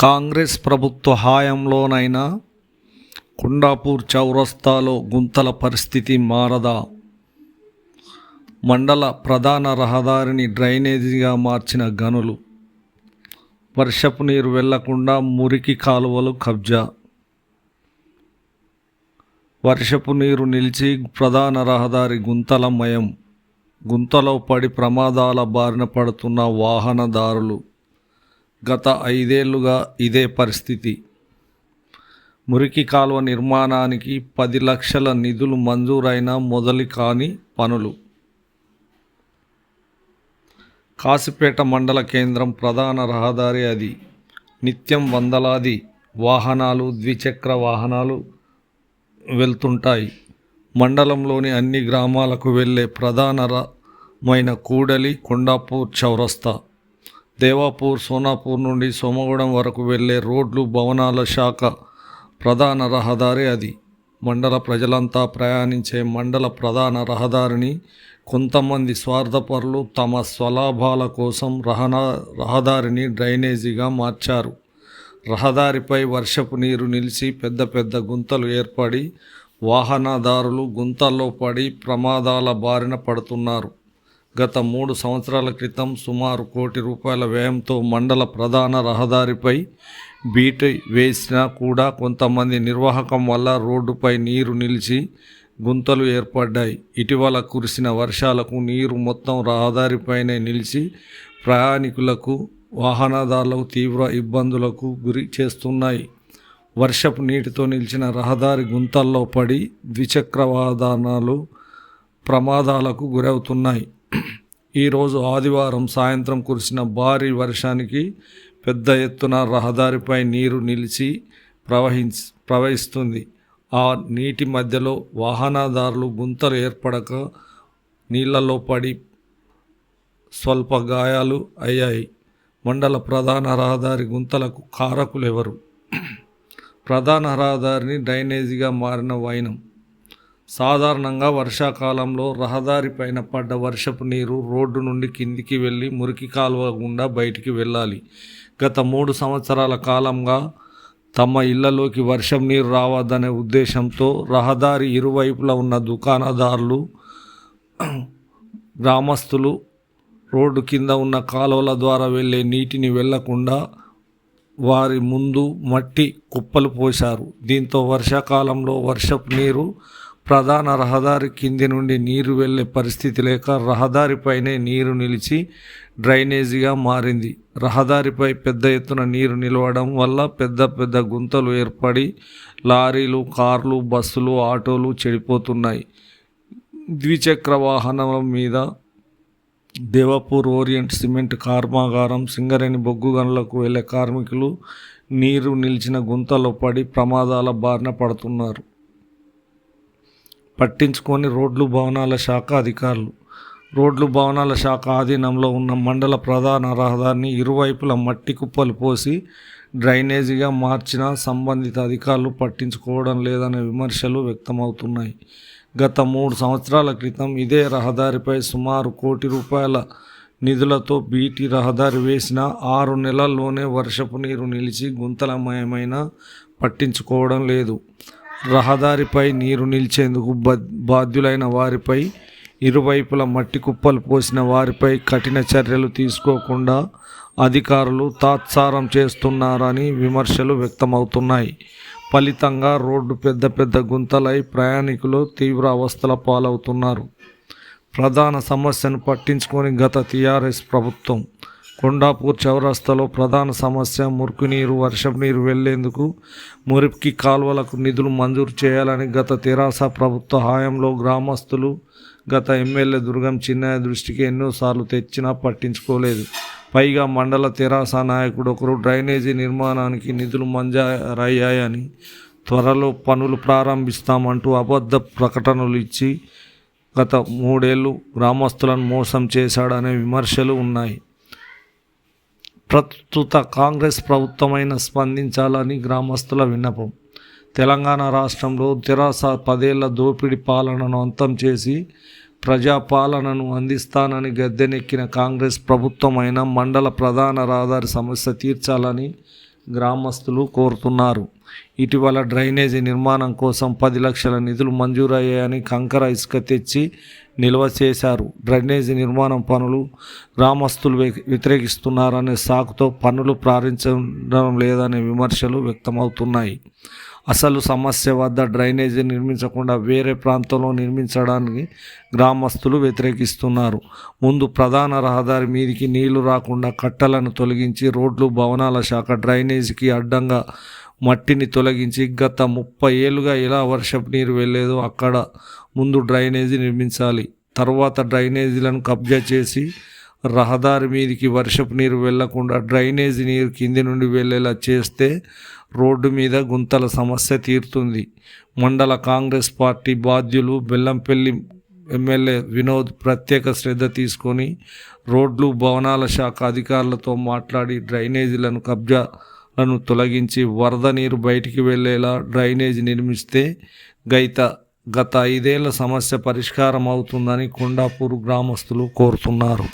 కాంగ్రెస్ ప్రభుత్వ హాయంలోనైనా కుండాపూర్ చౌరస్తాలో గుంతల పరిస్థితి మారదా? మండల ప్రధాన రహదారిని డ్రైనేజీగా మార్చిన గనులు. వర్షపు నీరు వెళ్ళకుండా మురికి కాలువలు కబ్జా. వర్షపు నీరు నిలిచి ప్రధాన రహదారి గుంతలమయం గుంతలో పడి ప్రమాదాల బారిన పడుతున్న వాహనదారులు. గత ఐదేళ్ళుగా ఇదే పరిస్థితి. మురికి కాలువ నిర్మాణానికి పది లక్షల నిధులు మంజూరైన మొదలు కాని పనులు. కాసిపేట మండల కేంద్రం ప్రధాన రహదారి అది. నిత్యం వందలాది వాహనాలు ద్విచక్ర వాహనాలు వెళ్తుంటాయి. మండలంలోని అన్ని గ్రామాలకు వెళ్ళే ప్రధానమైన కూడలి కొండాపూర్ చౌరస్తా. దేవాపూర్ సోనాపూర్ నుండి సోమగూడెం వరకు వెళ్ళే రోడ్లు భవనాల శాఖ ప్రధాన రహదారి అది. మండల ప్రజలంతా ప్రయాణించే మండల ప్రధాన రహదారిని కొంతమంది స్వార్థపరులు తమ స్వలాభాల కోసం రహనా రహదారిని డ్రైనేజీగా మార్చారు. రహదారిపై వర్షపు నీరు నిలిచి పెద్ద పెద్ద గుంతలు ఏర్పడి వాహనదారులు గుంతల్లో పడి ప్రమాదాల బారిన పడుతున్నారు. గత మూడు సంవత్సరాల క్రితం సుమారు కోటి రూపాయల వ్యయంతో మండల ప్రధాన రహదారిపై బీట్ వేసినా కూడా కొంతమంది నిర్వాహకం వల్ల రోడ్డుపై నీరు నిలిచి గుంతలు ఏర్పడ్డాయి. ఇటీవల కురిసిన వర్షాలకు నీరు మొత్తం రహదారిపైనే నిలిచి ప్రయాణికులకు వాహనదారులకు తీవ్ర ఇబ్బందులకు గురి చేస్తున్నాయి. వర్షపు నీటితో నిలిచిన రహదారి గుంతల్లో పడి ద్విచక్ర వాహనాలు ప్రమాదాలకు గురవుతున్నాయి. ఈరోజు ఆదివారం సాయంత్రం కురిసిన భారీ వర్షానికి పెద్ద ఎత్తున రహదారిపై నీరు నిలిచి ప్రవహించి ప్రవహిస్తుంది. ఆ నీటి మధ్యలో వాహనదారులు గుంతలు ఏర్పడక నీళ్ళలో పడి స్వల్ప గాయాలు అయ్యాయి. మండల ప్రధాన రహదారి గుంతలకు కారకులు ఎవరు? ప్రధాన రహదారిని డ్రైనేజీగా మారిన వైనం. సాధారణంగా వర్షాకాలంలో రహదారి పైన పడ్డ వర్షపు నీరు రోడ్డు నుండి కిందికి వెళ్ళి మురికి కాలువ గుండా బయటికి వెళ్ళాలి. గత మూడు సంవత్సరాల కాలంగా తమ ఇళ్ళలోకి వర్షం నీరు రావద్దనే ఉద్దేశంతో రహదారి ఇరువైపులా ఉన్న దుకాణదారులు గ్రామస్తులు రోడ్డు కింద ఉన్న కాలువల ద్వారా వెళ్ళే నీటిని వెళ్ళకుండా వారి ముందు మట్టి కుప్పలు పోశారు. దీంతో వర్షాకాలంలో వర్షపు నీరు ప్రధాన రహదారి కింది నుండి నీరు వెళ్ళే పరిస్థితి లేక రహదారిపైనే నీరు నిలిచి డ్రైనేజీగా మారింది. రహదారిపై పెద్ద ఎత్తున నీరు నిలవడం వల్ల పెద్ద పెద్ద గుంతలు ఏర్పడి లారీలు కార్లు బస్సులు ఆటోలు చెడిపోతున్నాయి. ద్విచక్ర వాహనాల మీద దేవపూర్ ఓరియంట్ సిమెంట్ కర్మాగారం సింగరేణి బొగ్గు గనులకు వెళ్ళే కార్మికులు నీరు నిలిచిన గుంతలో పడి ప్రమాదాల బారిన పడుతున్నారు. పట్టించుకొని రోడ్లు భవనాల శాఖ అధికారులు. రోడ్లు భవనాల శాఖ ఆధీనంలో ఉన్న మండల ప్రధాన రహదారిని ఇరువైపుల మట్టి కుప్పలు పోసి డ్రైనేజీగా మార్చిన సంబంధిత అధికారులు పట్టించుకోవడం లేదనే విమర్శలు వ్యక్తమవుతున్నాయి. గత మూడు సంవత్సరాల క్రితం ఇదే రహదారిపై సుమారు కోటి రూపాయల నిధులతో బీటీ రహదారి వేసిన ఆరు నెలల్లోనే వర్షపు నీరు నిలిచి గుంతలమయమైన పట్టించుకోవడం లేదు. రహదారిపై నీరు నిలిచేందుకు బాధ్యులైన వారిపై ఇరువైపుల మట్టి కుప్పలు పోసిన వారిపై కఠిన చర్యలు తీసుకోకుండా అధికారులు తాత్సారం చేస్తున్నారని విమర్శలు వ్యక్తమవుతున్నాయి. ఫలితంగా రోడ్డు పెద్ద పెద్ద గుంతలై ప్రయాణికులు తీవ్ర అవస్థల పాలవుతున్నారు. ప్రధాన సమస్యను పట్టించుకొని గత టీఆర్ఎస్ ప్రభుత్వం కొండాపూర్ చౌరస్తాలో ప్రధాన సమస్య మురికి నీరు వర్షపు నీరు వెళ్ళేందుకు మురికి కాల్వలకు నిధులు మంజూరు చేయాలని గత తెరాస ప్రభుత్వ హాయంలో గ్రామస్తులు గత ఎమ్మెల్యే దుర్గం చిన్నయ్య దృష్టికి ఎన్నోసార్లు తెచ్చినా పట్టించుకోలేదు. పైగా మండల తెరాస నాయకుడు ఒకరు డ్రైనేజీ నిర్మాణానికి నిధులు మంజూరయ్యాయని త్వరలో పనులు ప్రారంభిస్తామంటూ అబద్ధ ప్రకటనలు ఇచ్చి గత మూడేళ్ళు గ్రామస్తులను మోసం చేశాడనే విమర్శలు ఉన్నాయి. ప్రస్తుత కాంగ్రెస్ ప్రభుత్వమైన స్పందించాలని గ్రామస్తుల విన్నపం. తెలంగాణ రాష్ట్రంలో తెరాస పదేళ్ళ దోపిడీ పాలనను అంతం చేసి ప్రజాపాలనను అందిస్తానని గద్దెనెక్కిన కాంగ్రెస్ ప్రభుత్వమైన మండల ప్రధాన రహదారి సమస్య తీర్చాలని గ్రామస్తులు కోరుతున్నారు. ఇటీవల డ్రైనేజీ నిర్మాణం కోసం పది లక్షల నిధులు మంజూరయ్యాయని కంకర ఇసుక తెచ్చి నిల్వ చేశారు. డ్రైనేజీ నిర్మాణం పనులు గ్రామస్తులు వ్యతిరేకిస్తున్నారనే సాకుతో పనులు ప్రారంభించడం లేదనే విమర్శలు వ్యక్తమవుతున్నాయి. అసలు సమస్య వద్ద డ్రైనేజీ నిర్మించకుండా వేరే ప్రాంతంలో నిర్మించడానికి గ్రామస్తులు వ్యతిరేకిస్తున్నారు. ముందు ప్రధాన రహదారి మీదికి నీళ్ళు రాకుండా కట్టలను తొలగించి రోడ్లు భవనాల శాఖ డ్రైనేజీకి అడ్డంగా మట్టిని తొలగించి గత ముప్పై ఏళ్ళుగా ఎలా వర్షపు నీరు వెళ్ళేదో అక్కడ ముందు డ్రైనేజీ నిర్మించాలి. తర్వాత డ్రైనేజీలను కబ్జా చేసి రహదారి మీదకి వర్షపు నీరు వెళ్ళకుండా డ్రైనేజీ నీరు కింది నుండి వెళ్ళేలా చేస్తే రోడ్డు మీద గుంతల సమస్య తీరుతుంది. మండల కాంగ్రెస్ పార్టీ బాధ్యులు బెల్లంపల్లి ఎమ్మెల్యే వినోద్ ప్రత్యేక శ్రద్ధ తీసుకొని రోడ్లు భవనాల శాఖ అధికారులతో మాట్లాడి డ్రైనేజీలను కబ్జా లను తొలగించి వరద నీరు బయటికి వెళ్ళేలా డ్రైనేజీ నిర్మిస్తే గైత గత ఐదేళ్ళ సమస్య పరిష్కారం అవుతుందని కొండాపూర్ గ్రామస్తులు కోరుతున్నారు.